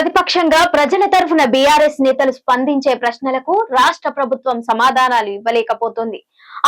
ప్రతిపక్షంగా ప్రజల తరఫున బీఆర్ఎస్ నేతలు స్పందించే ప్రశ్నలకు రాష్ట్ర ప్రభుత్వం సమాధానాలు ఇవ్వలేకపోతుంది.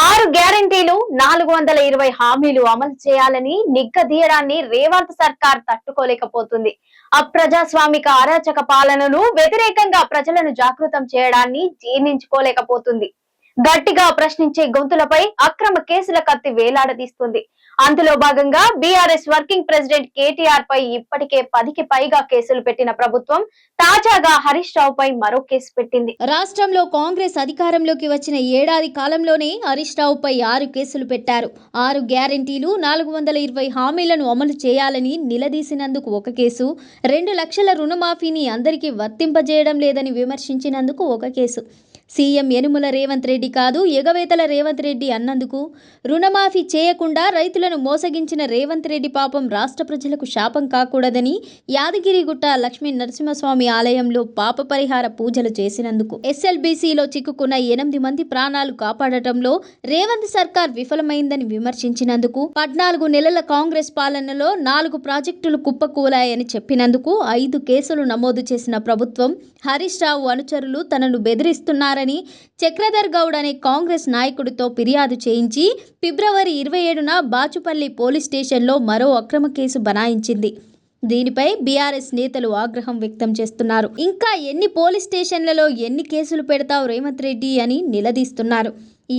ఆరు గ్యారంటీలు నాలుగు వందల ఇరవై హామీలు అమలు చేయాలని నిగ్గదీయడాన్ని రేవంత్ సర్కార్ తట్టుకోలేకపోతుంది. అప్రజాస్వామిక అరాచక పాలనను వ్యతిరేకంగా ప్రజలను జాగృతం చేయడాన్ని జీర్ణించుకోలేకపోతుంది. గట్టిగా ప్రశ్నించే గొంతులపై అక్రమ కేసుల కత్తి వేలాడదీస్తుంది. అందులో భాగంగా బీఆర్ఎస్ వర్కింగ్ ప్రెసిడెంట్ కేటీఆర్ పై ఇప్పటికే పదికి పైగా కేసులు పెట్టిన ప్రభుత్వం తాజాగా హరీష్ రావు పై మరో కేసు పెట్టింది. రాష్ట్రంలో కాంగ్రెస్ అధికారంలోకి వచ్చిన ఏడాది కాలంలోనే హరీష్ రావు పై ఆరు కేసులు పెట్టారు. ఆరు గ్యారంటీలు నాలుగు వందల ఇరవై హామీలను అమలు చేయాలని నిలదీసినందుకు ఒక కేసు రెండు లక్షల రుణమాఫీని అందరికీ వర్తింపజేయడం లేదని విమర్శించినందుకు ఒక కేసు. సీఎం యనుమల రేవంత్ రెడ్డి కాదు ఎగవేతల రేవంత్ రెడ్డి అన్నందుకు. రుణమాఫీ చేయకుండా రైతులను మోసగించిన రేవంత్ రెడ్డి పాపం రాష్ట్ర ప్రజలకు శాపం కాకూడదని యాదగిరిగుట్ట లక్ష్మీ నరసింహస్వామి ఆలయంలో పాప పరిహార పూజలు చేసినందుకు. ఎస్ఎల్బీసీలో చిక్కుకున్న ఎనిమిది మంది ప్రాణాలు కాపాడటంలో రేవంత్ సర్కార్ విఫలమైందని విమర్శించినందుకు పద్నాలుగు నెలల కాంగ్రెస్ పాలనలో నాలుగు ప్రాజెక్టులు కుప్పకూలాయని చెప్పినందుకు ఐదు కేసులు నమోదు చేసిన ప్రభుత్వం హరీష్ రావు అనుచరులు తనను బెదిరిస్తున్నారు. చేస్తున్నారని చక్రధర్ గౌడ్ అనే కాంగ్రెస్ నాయకుడితో ఫిర్యాదు చేయించి ఫిబ్రవరి ఇరవై ఏడున బాచుపల్లి పోలీస్ స్టేషన్లో మరో అక్రమ కేసు బనాయించింది. దీనిపై బీఆర్ఎస్ నేతలు ఆగ్రహం వ్యక్తం చేస్తున్నారు. ఇంకా ఎన్ని పోలీస్ స్టేషన్లలో ఎన్ని కేసులు పెడతావు రేవంత్ రెడ్డి అని నిలదీస్తున్నారు.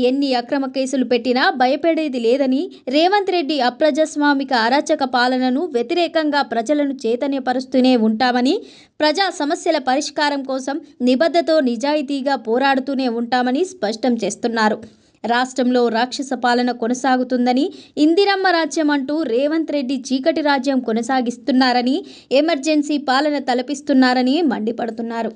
ఎన్ని అక్రమ కేసులు పెట్టినా భయపడేది లేదని రేవంత్ రెడ్డి అప్రజాస్వామిక అరాచక పాలనను వ్యతిరేకంగా ప్రజలను చైతన్యపరుస్తూనే ఉంటామని ప్రజా సమస్యల పరిష్కారం కోసం నిబద్ధతో నిజాయితీగా పోరాడుతూనే ఉంటామని స్పష్టం చేస్తున్నారు. రాష్ట్రంలో రాక్షస పాలన కొనసాగుతుందని ఇందిరమ్మ రాజ్యం అంటూ రేవంత్ రెడ్డి చీకటి రాజ్యం కొనసాగిస్తున్నారని ఎమర్జెన్సీ పాలన తలపిస్తున్నారని మండిపడుతున్నారు.